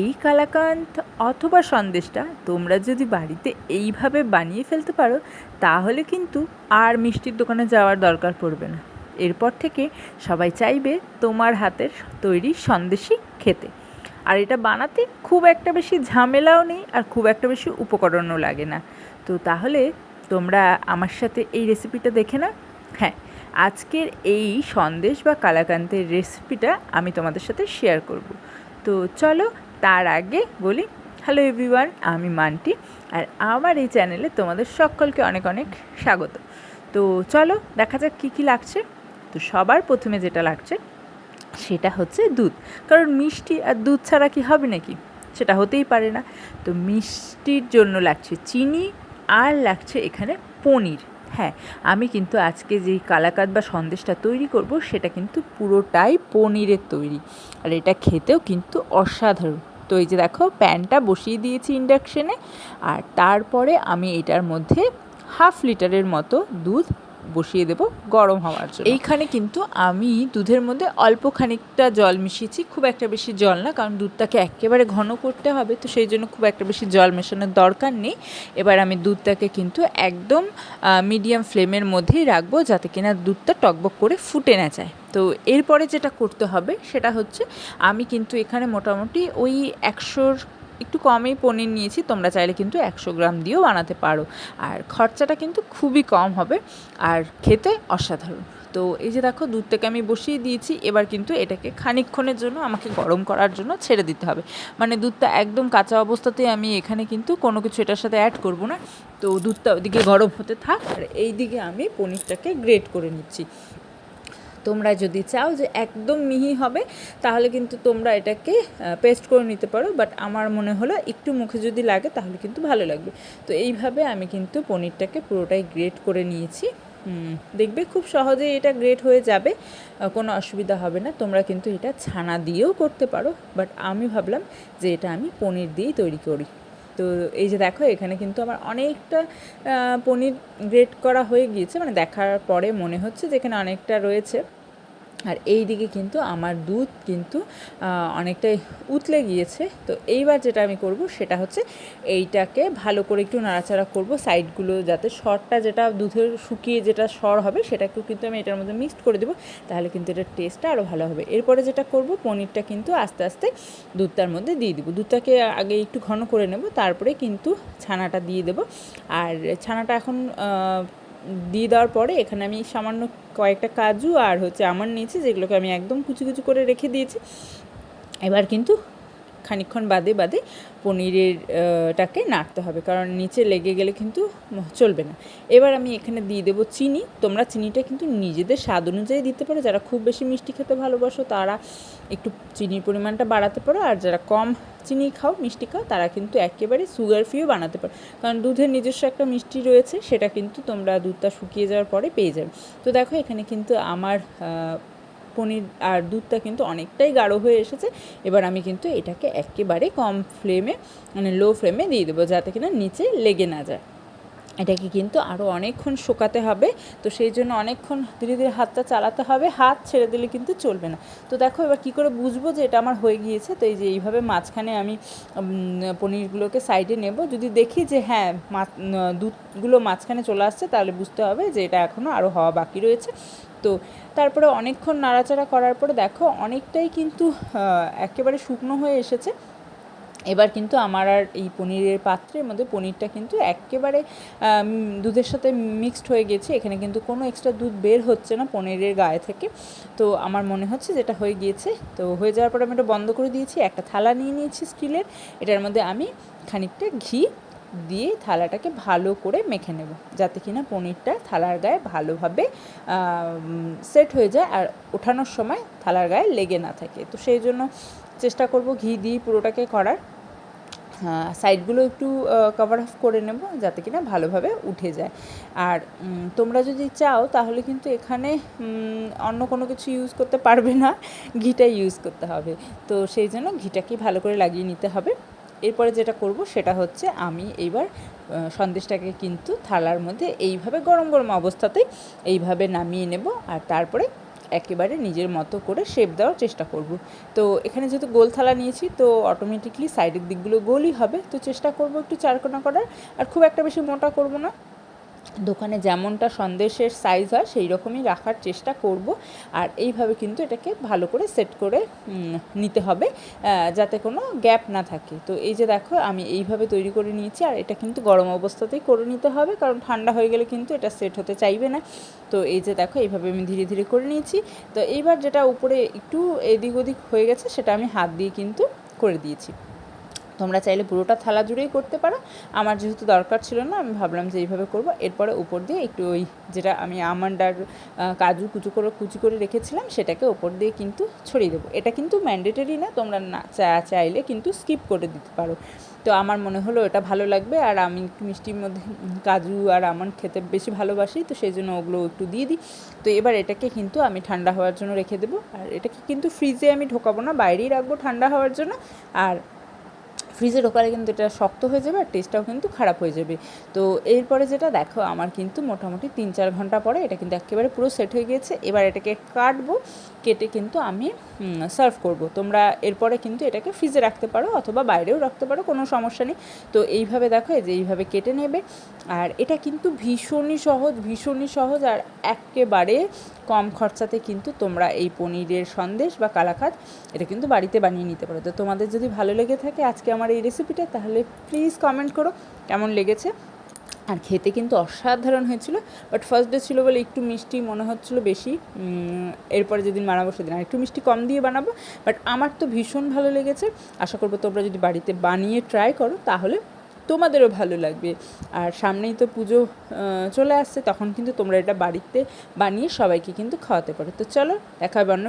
এই কালাকাঁদ অথবা সন্দেশটা তোমরা যদি বাড়িতে এইভাবে বানিয়ে ফেলতে পারো, তাহলে কিন্তু আর মিষ্টির দোকানে যাওয়ার দরকার পড়বে না। এরপর থেকে সবাই চাইবে তোমার হাতের তৈরি সন্দেশই খেতে। আর এটা বানাতে খুব একটা বেশি ঝামেলাও নেই আর খুব একটা বেশি উপকরণও লাগে না। তো তাহলে তোমরা আমার সাথে এই রেসিপিটা দেখে না হ্যাঁ আজকের এই সন্দেশ বা কালাকান্তের রেসিপিটা আমি তোমাদের সাথে শেয়ার করব। তো চলো তার আগে বলি হ্যালো এভরিওয়ান আমি মান্টি আর আমার এই চ্যানেলে তোমাদের সকলকে অনেক অনেক স্বাগত। তো চলো দেখা যাক কী কী লাগছে। তো সবার প্রথমে যেটা লাগছে, সেটা হচ্ছে দুধ। কারণ মিষ্টি আর দুধ ছাড়া কি হবে নাকি? সেটা হতেই পারে না। তো মিষ্টির জন্য লাগছে চিনি আর লাগছে এখানে পনির। হ্যাঁ আমি কিন্তু আজকে যেই কালাকাত বা সন্দেশটা তৈরি করব, সেটা কিন্তু পুরোটাই পনিরের তৈরি। আর এটা খেতেও কিন্তু অসাধারণ। তো এই যে দেখো, প্যানটা বসিয়ে দিয়েছি ইন্ডাকশানে, আর তারপরে আমি এটার মধ্যে হাফ লিটারের মতো দুধ বসিয়ে দেব গরম হওয়ার জন্য। এইখানে কিন্তু আমি দুধের মধ্যে অল্প খানিকটা জল মিশিয়েছি, খুব একটা বেশি জল না, কারণ দুধটাকে একেবারে ঘন করতে হবে, তো সেই জন্য খুব একটা বেশি জল মেশানোর দরকার নেই। এবার আমি দুধটাকে কিন্তু একদম মিডিয়াম ফ্লেমের মধ্যেই রাখব, যাতে কিনা দুধটা টকবক করে ফুটে না যায়। তো এরপরে যেটা করতে হবে, সেটা হচ্ছে আমি কিন্তু এখানে মোটামুটি ওই একশোর একটু কমই পনির নিয়েছি, তোমরা চাইলে কিন্তু একশো গ্রাম দিয়েও বানাতে পারো। আর খরচাটা কিন্তু খুবই কম হবে, আর খেতে অসাধারণ। তো এই যে দেখো দুধটাকে আমি বসিয়ে দিয়েছি, এবার কিন্তু এটাকে খানিকক্ষণের জন্য আমাকে গরম করার জন্য ছেড়ে দিতে হবে। মানে দুধটা একদম কাঁচা অবস্থাতেই আমি এখানে কিন্তু কোনো কিছু এটার সাথে অ্যাড করব না। তো দুধটা ওদিকে গরম হতে থাক, আর এই দিকে আমি পনিরটাকে গ্রেট করে নিচ্ছি। তোমরা যদি চাও যে একদম মিহি হবে, তাহলে কিন্তু তোমরা এটাকে পেস্ট করে নিতে পারো। বাট আমার মনে হলো একটু মুখে যদি লাগে, তাহলে কিন্তু ভালো লাগবে। তো এইভাবে আমি কিন্তু পনিরটাকে পুরোটাই গ্রেট করে নিয়েছি। দেখবে খুব সহজেই এটা গ্রেট হয়ে যাবে। কোনো অসুবিধা হবে না। তোমরা কিন্তু এটা ছানা দিয়েও করতে পারো। বাট আমি ভাবলাম যে এটা আমি পনির দিয়েই তৈরি করি। তো এই যে দেখো, এখানে কিন্তু আমার অনেকটা পনির গ্রেট করা হয়ে গিয়েছে। মানে দেখার পরে মনে হচ্ছে যে এখানে অনেকটা রয়েছে। আর এই দিকে কিন্তু আমার দুধ কিন্তু অনেকটাই উতলে গিয়েছে। তো এইবার যেটা আমি করব সেটা হচ্ছে এইটাকে ভালো করে একটু নাড়াচাড়া করব সাইডগুলো যাতে সরটা যেটা দুধের শুকিয়ে যেটা সর হবে সেটাকেও কিন্তু আমি এটার মধ্যে মিক্সড করে দেবো, তাহলে কিন্তু এটার টেস্টটা আরও ভালো হবে। এরপরে যেটা করব পনিরটা কিন্তু আস্তে আস্তে দুধটার মধ্যে দিয়ে দেবো। দুধটাকে আগে একটু ঘন করে নেব, তারপরে কিন্তু ছানাটা দিয়ে দেবো। আর ছানাটা এখন দিয়ে দেওয়ার পরে এখানে আমি সামান্য কয়েকটা কাজু আর হচ্ছে আমার নিয়েছি, যেগুলোকে আমি একদম কুচি কুচি করে রেখে দিয়েছি। এবার কিন্তু খানিক্ষণ বাদে বাদে পনিরের টাকে নাড়তে হবে। কারণ নিচে লেগে গেলে কিন্তু চলবে না। এবার আমি এখানে দিয়ে দেবো চিনি। তোমরা চিনিটা কিন্তু নিজেদের স্বাদ অনুযায়ী দিতে পারো। যারা খুব বেশি মিষ্টি খেতে ভালোবাসো, তারা একটু চিনির পরিমাণটা বাড়াতে পারো। আর যারা কম চিনি খাও, মিষ্টি খাও, তারা কিন্তু একেবারে সুগার ফ্রিও বানাতে পারো। কারণ দুধের নিজস্ব একটা মিষ্টি রয়েছে, সেটা কিন্তু তোমরা দুধটা শুকিয়ে যাওয়ার পরে পেয়ে যাবে। তো দেখো, এখানে কিন্তু আমার পনির আর দুধটা কিন্তু অনেকটাই গাঢ় হয়ে এসেছে। এবার আমি কিন্তু এটাকে একেবারে কম ফ্লেমে মানে লো ফ্লেমে দিয়ে দেবো যাতে কিনা নিচে লেগে না যায়। এটাকে কিন্তু আরও অনেকক্ষণ শোকাতে হবে, তো সেই জন্য অনেকক্ষণ ধীরে ধীরে হাতটা চালাতে হবে। হাত ছেড়ে দিলে কিন্তু চলবে না। তো দেখো এবার কী করে বুঝব যে এটা আমার হয়ে গিয়েছে? তো এই যে এইভাবে মাঝখানে আমি পনিরগুলোকে সাইডে নেব। যদি দেখি যে হ্যাঁ দুধগুলো মাঝখানে চলে আসছে, তাহলে বুঝতে হবে যে এটা এখনও আরও হওয়া বাকি রয়েছে। তো তারপরে অনেকক্ষণ নাড়াচাড়া করার পরে দেখো অনেকটাই কিন্তু একেবারে শুকনো হয়ে এসেছে। এবার কিন্তু আমার আর এই পনিরের পাত্রের মধ্যে পনিরটা কিন্তু একেবারে দুধের সাথে মিক্সড হয়ে গেছে। এখানে কিন্তু কোনো এক্সট্রা দুধ বের হচ্ছে না পনিরের গায়ে থেকে। তো আমার মনে হচ্ছে যেটা হয়ে গিয়েছে, তো হয়ে যাওয়ার পরে আমি এটা বন্ধ করে দিয়েছি। একটা থালা নিয়ে নিয়েছি স্টিলের। এটার মধ্যে আমি খানিকটা ঘি দিয়ে থালাটাকে ভালো করে মেখে নেব, যাতে কিনা পনিরটা থালার গায়ে ভালোভাবে সেট হয়ে যায় আর ওঠানোর সময় থালার গায়ে লেগে না থাকে। তো সেই জন্য চেষ্টা করব ঘি দিয়ে পুরোটাকে করার। সাইডগুলো একটু কভার অফ করে নেব যাতে কিনা ভালোভাবে উঠে যায়। আর তোমরা যদি চাও তাহলে কিন্তু এখানে অন্য কোনো কিছু ইউজ করতে পারবে না, ঘিটা ইউজ করতে হবে। তো সেই জন্য ঘিটাকে ভালো করে লাগিয়ে নিতে হবে। এরপরে যেটা করব সেটা হচ্ছে আমি এইবার সন্দেশটাকে কিন্তু থালার মধ্যে এইভাবে গরম গরম অবস্থাতেই এইভাবে নামিয়ে নেব আর তারপরে একেবারে নিজের মতো করে শেপ দেওয়ার চেষ্টা করব। তো এখানে যেহেতু গোল থালা নিয়েছি, তো অটোমেটিকলি সাইডের দিকগুলো গোলই হবে। তো চেষ্টা করব একটু চারকোনা করার। আর খুব একটা বেশি মোটা করব না। দোকানে যেমনটা সন্দেশের সাইজ হয় সেই রকমই রাখার চেষ্টা করব। আর এইভাবে কিন্তু এটাকে ভালো করে সেট করে নিতে হবে যাতে কোনো গ্যাপ না থাকে। তো এই যে দেখো, আমি এইভাবে তৈরি করে নিয়েছি, আর এটা কিন্তু গরম অবস্থাতেই করে নিতে হবে, কারণ ঠান্ডা হয়ে গেলে কিন্তু এটা সেট হতে চাইবে না। তো এই যে দেখো, এইভাবে আমি ধীরে ধীরে করে নিয়েছি। তো এইবার যেটা উপরে একটু এদিক ওদিক হয়ে গেছে, সেটা আমি হাত দিয়ে কিন্তু করে দিয়েছি। তোমরা চাইলে পুরোটা থালা জুড়েই করতে পারো। আমার যেহেতু দরকার ছিল না, আমি ভাবলাম যে এইভাবে করব। এরপরে উপর দিয়ে একটু ওই যেটা আমি আমন্ড আর কাজু কুচু করে, কুচি করে রেখেছিলাম, সেটাকে ওপর দিয়ে কিন্তু ছড়িয়ে দেবো। এটা কিন্তু ম্যান্ডেটরি না, তোমরা না চাইলে কিন্তু স্কিপ করে দিতে পারো। তো আমার মনে হলো এটা ভালো লাগবে, আর আমি মিষ্টির মধ্যে কাজু আর আমন্ড খেতে বেশি ভালোবাসি, তো সেই জন্য ওগুলো একটু দিয়ে দিই। তো এবার এটাকে কিন্তু আমি ঠান্ডা হওয়ার জন্য রেখে দেবো। আর এটাকে কিন্তু ফ্রিজে আমি ঢোকাবো না, বাইরেই রাখব ঠান্ডা হওয়ার জন্য। আর ফ্রিজে ঢোকালে কিন্তু এটা শক্ত হয়ে যাবে আর টেস্টটাও কিন্তু খারাপ হয়ে যাবে। তো এরপরে যেটা দেখো, আমার কিন্তু মোটামুটি তিন চার ঘণ্টা পরে এটা কিন্তু একেবারে পুরো সেট হয়ে গিয়েছে। এবার এটাকে কাটবো, কেটে কিন্তু আমি সার্ভ করব। তোমরা এরপরে কিন্তু এটাকে ফ্রিজে রাখতে পারো অথবা বাইরেও রাখতে পারো, কোনো সমস্যা নেই। তো এইভাবে দেখো যে এইভাবে কেটে নেবে। আর এটা কিন্তু ভীষণই সহজ ভীষণই সহজ। আর একেবারে কম খরচাতে কিন্তু তোমরা এই পনিরের সন্দেশ বা কালাকাত এটা কিন্তু বাড়িতে বানিয়ে নিতে পারো। তো তোমাদের যদি ভালো লেগে থাকে, আজকে আমার এই রেসিপিটা তাহলে প্লিজ কমেন্ট করো কেমন লেগেছে। আর খেতে কিন্তু অসাধারণ হয়েছিল বাট ফার্স্ট ডে ছিল বলে একটু মিষ্টি মনে হচ্ছিল বেশি এরপরে যেদিন বানাবো সেদিন আর একটু মিষ্টি কম দিয়ে বানাবো বাট আমার তো ভীষণ ভালো লেগেছে। আশা করব তোমরা যদি বাড়িতে বানিয়ে ট্রাই করো, তাহলে তোমাদেরও ভালো লাগবে। আর সামনেই তো পুজো চলে আসছে, তখন কিন্তু তোমরা এটা বাড়িতে বানিয়ে সবাইকে কিন্তু খাওয়াতে পারো। তো চলো, দেখা হবে অন্য